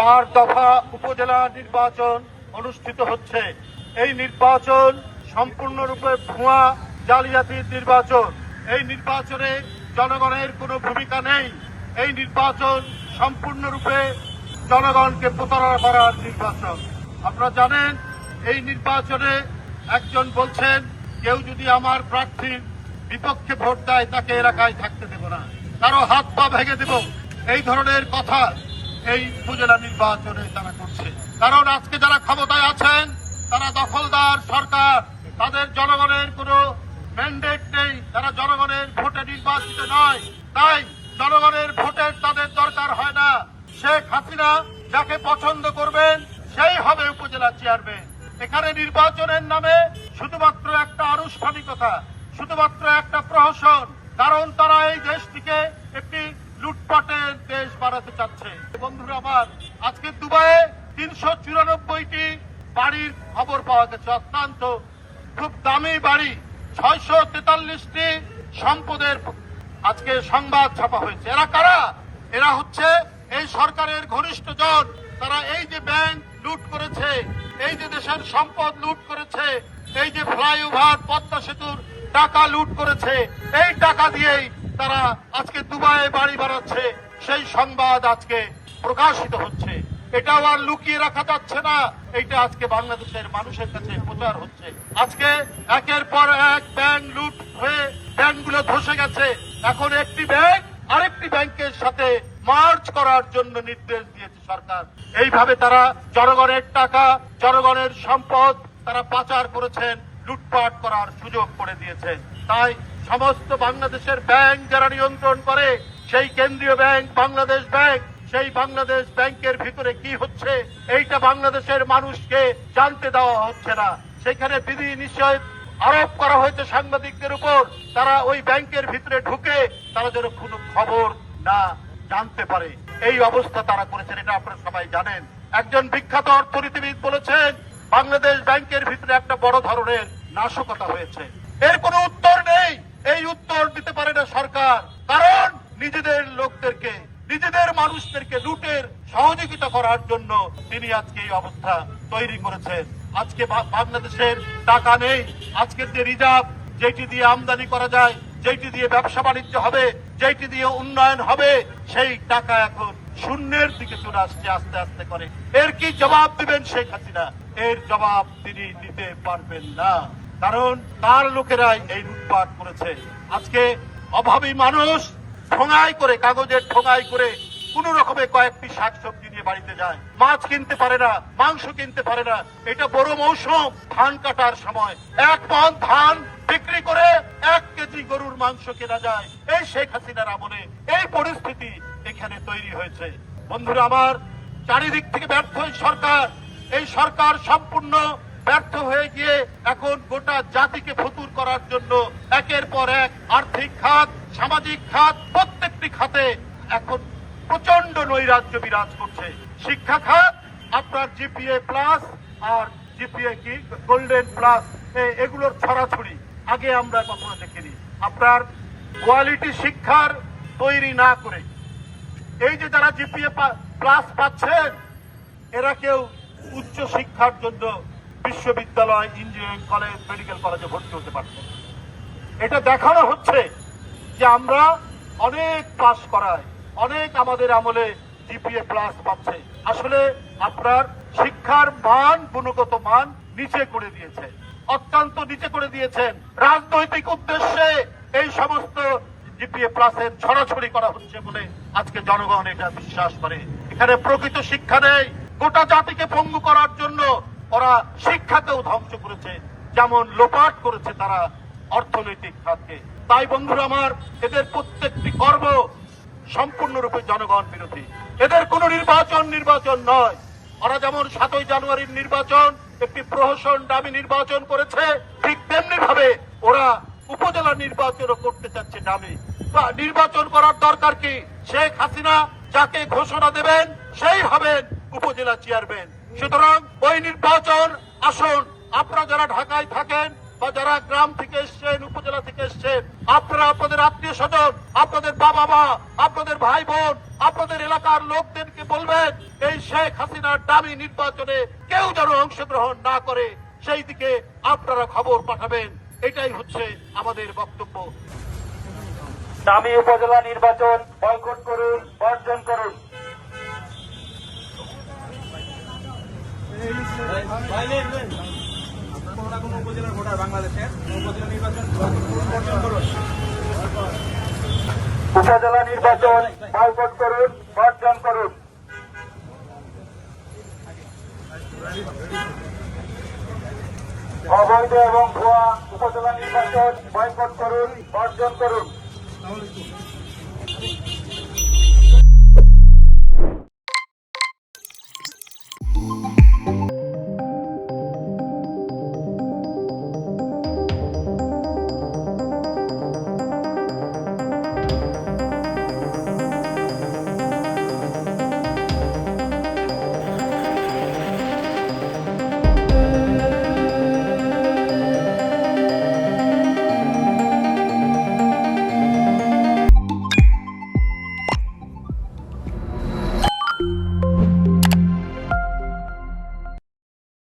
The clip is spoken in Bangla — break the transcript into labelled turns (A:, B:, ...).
A: চার দফা উপজেলা নির্বাচন অনুষ্ঠিত হচ্ছে। এই নির্বাচন সম্পূর্ণরূপে ভুয়া জালিয়াতির নির্বাচন। এই নির্বাচনে জনগণের কোনো ভূমিকা নেই। এই নির্বাচন সম্পূর্ণরূপে জনগণকে প্রতারণা করার নির্বাচন। আপনারা জানেন, এই নির্বাচনে একজন বলছেন, কেউ যদি আমার প্রার্থীর বিপক্ষে ভোট দেয়, তাকে এলাকায় থাকতে দেব না। কারও হাত পা ভেঙে দেব। এই ধরনের কথা এই উপজেলা নির্বাচনে তারা করছে। কারণ আজকে যারা ক্ষমতায় আছেন, তারা দখলদার সরকার। তাদের জনগণের কোনো ম্যান্ডেট নেই। তারা জনগণের ভোটে নির্বাচিত নয়। তাই জনগণের ভোটের তাদের দরকার হয় না। শেখ হাসিনা যাকে পছন্দ করবেন, সেই হবে উপজেলা চেয়ারম্যান এখানে নির্বাচনের নামে শুধুমাত্র একটা আনুষ্ঠানিকতা, শুধুমাত্র একটা প্রহসন। কারণ তারা এই দেশটিকে একটি লুটপাটের দেশ বাড়াতে চাচ্ছে। বন্ধুরা আমার, আজকে দুবাইয়ে তিনশো চুরানব্বইটি বাড়ির খবর পাওয়া গেছে। অত্যন্ত খুব দামি বাড়ি, ছয়শো তেতাল্লিশটি সম্পদের আজকে সংবাদ ছাপা হয়েছে। এরা কারা? এরা হচ্ছে এই সরকারের ঘনিষ্ঠ জন তারা এই যে ব্যাংক লুট করেছে, এই যে দেশের সম্পদ লুট করেছে, এই যে ফ্লাইওভার, পদ্মা সেতুর টাকা লুট করেছে, এই টাকা দিয়েই তারা আজকে দুবাইয়ে বাড়ি বানাচ্ছে সেই সংবাদ আজকে প্রকাশিত হচ্ছে। এটাও আর লুকিয়ে রাখা যাচ্ছে না। এইটা আজকে বাংলাদেশের মানুষের কাছে প্রচার হচ্ছে। আজকে একের পর এক ব্যাংক লুট হয়ে ব্যাংকগুলো ধসে গেছে। এখন একটি ব্যাংক আরেকটি ব্যাংকের সাথে মার্চ করার জন্য নির্দেশ দিয়েছে সরকার। এইভাবে তারা জনগণের টাকা, জনগণের সম্পদ তারা পাচার করেছেন, লুটপাট করার সুযোগ করে দিয়েছেন। তাই সমস্ত বাংলাদেশের ব্যাংক যারা নিয়ন্ত্রণ করে, সেই কেন্দ্রীয় ব্যাংক বাংলাদেশ ব্যাংক সেই বাংলাদেশ ব্যাংকের ভিতরে কি হচ্ছে, এইটা বাংলাদেশের মানুষকে জানতে দেওয়া হচ্ছে না। সেখানে বিধি নিশ্চয় আরোপ করা হয়েছে সাংবাদিকদের উপর। তারা ওই ব্যাংকের ভিতরে ঢুকে তারা যেন কোনো খবর না জানতে পারে। এই অবস্থা তারা করেছেন, এটা আপনারা সবাই জানেন। একজন বিখ্যাত অর্থনীতিবিদ বলেছেন, বাংলাদেশ ব্যাংকের ভিতরে একটা বড় ধরনের নাশকতা হয়েছে। এর কোনো এই উত্তর দিতে পারে না সরকার, কারণ নিজেদের লোকদেরকে, নিজেদের মানুষদেরকে লুটের সহযোগিতা করার জন্য তিনি আজকে এই অবস্থা তৈরি করেছেন। আজকে বাংলাদেশের টাকা নেই। আজকের যে রিজার্ভ, যেটি দিয়ে আমদানি করা যায়, যেটি দিয়ে ব্যবসা বাণিজ্য হবে, যেটি দিয়ে উন্নয়ন হবে, সেই টাকা এখন শূন্যের দিকে চলে আসছে আস্তে আস্তে করে। এর কি জবাব দিবেন শেখ হাসিনা? এর জবাব তিনি দিতে পারবেন না। কারণ তার লোকেরাই এই লুটপাট করেছে। আজকে অভাবী মানুষ ঠোঙাই করে, কাগজের ঠোঙাই করে কোন রকমে কয়েকটি শাকসবজি নিয়ে বাড়িতে যায়। মাছ কিনতে পারে না, মাংস কিনতে পারে না। এটা বড় মৌসুম, ধান কাটার সময়। এক মন ধান বিক্রি করে এক কেজি গরুর মাংস কেনা যায়। এই শেখ হাসিনার আমলে এই পরিস্থিতি এখানে তৈরি হয়েছে। বন্ধুরা, আমার চারিদিক থেকে ব্যর্থ সরকার। এই সরকার সম্পূর্ণ ব্যর্থ হয়ে গিয়ে এখন গোটা জাতিকে ফতুর করার জন্য একের পর এক আর্থিক খাত, সামাজিক খাত, প্রত্যেকটি খাতে এখন প্রচণ্ড নৈরাজ্য বিরাজ করছে। শিক্ষা খাত, আপনার জিপিএ প্লাস আর জিপিএ কি, গোল্ডেন প্লাস এগুলোর ছড়াছড়ি। আগে আমরা কখনো দেখিনি। আপনার কোয়ালিটি শিক্ষার তৈরি না করে। এই যে যারা জিপিএ প্লাস পাচ্ছেন, এরা কেউ উচ্চ শিক্ষার জন্য বিশ্ববিদ্যালয় ইঞ্জিনিয়ারিং কলেজ মেডিকেল কলেজে ভর্তি হতে পারছে না। এটা দেখানো হচ্ছে যে আমরা অনেক পাস করায়, অনেক আমাদের আমলে জিপিএ প্লাস পাচ্ছে। আসলে আপনার শিক্ষার মান, গুণগত মান নিচে করে দিয়েছে, অত্যন্ত নিচে করে দিয়েছেন। রাজনৈতিক উদ্দেশ্যে এই সমস্ত জিপিএ প্লাসের ছড়াছড়ি করা হচ্ছে বলে আজকে জনগণ এটা বিশ্বাস করে। এখানে প্রকৃত শিক্ষা নেই। গোটা জাতিকে পঙ্গু করার জন্য ওরা শিক্ষাকেও ধ্বংস করেছে, যেমন লোপাট করেছে তারা অর্থনৈতিক খাতকে। তাই বন্ধুরা আমার, এদের প্রত্যেকটি কর্ম সম্পূর্ণরূপে জনগণ বিরোধী। এদের কোন নির্বাচন নির্বাচন নয়। ওরা যেমন সাতই জানুয়ারির নির্বাচন, একটি প্রহসন দামি নির্বাচন করেছে, ঠিক তেমনি ভাবে ওরা উপজেলা নির্বাচনও করতে চাচ্ছে দামি। বা নির্বাচন করার দরকার কি? শেখ হাসিনা যাকে ঘোষণা দেবেন, সেই হবেন উপজেলা চেয়ারম্যান। সুতরাং ওই নির্বাচন, আসুন আপনারা যারা ঢাকায় থাকেন বা যারা গ্রাম থেকে এসছেন, উপজেলা থেকে এসছেন, আপনারা আপনাদের আত্মীয় স্বজন, আপনাদের বাবা মা আপনাদের ভাই বোন আপনাদের এলাকার লোকদেরকে বলবেন, এই শেখ হাসিনার দামি নির্বাচনে কেউ যেন অংশগ্রহণ না করে, সেই দিকে আপনারা খবর পাঠাবেন। এটাই হচ্ছে আমাদের বক্তব্য।
B: দামি উপজেলা নির্বাচন বয়কট করুন, বর্জন করুন।
C: কোনো না কোনো নির্বাচন করুন
B: উপজেলা নির্বাচন বয়কট করুন, বর্জন করুন। অবৈধ এবং ভুয়া উপজেলা নির্বাচন বয়কট করুন, বর্জন করুন।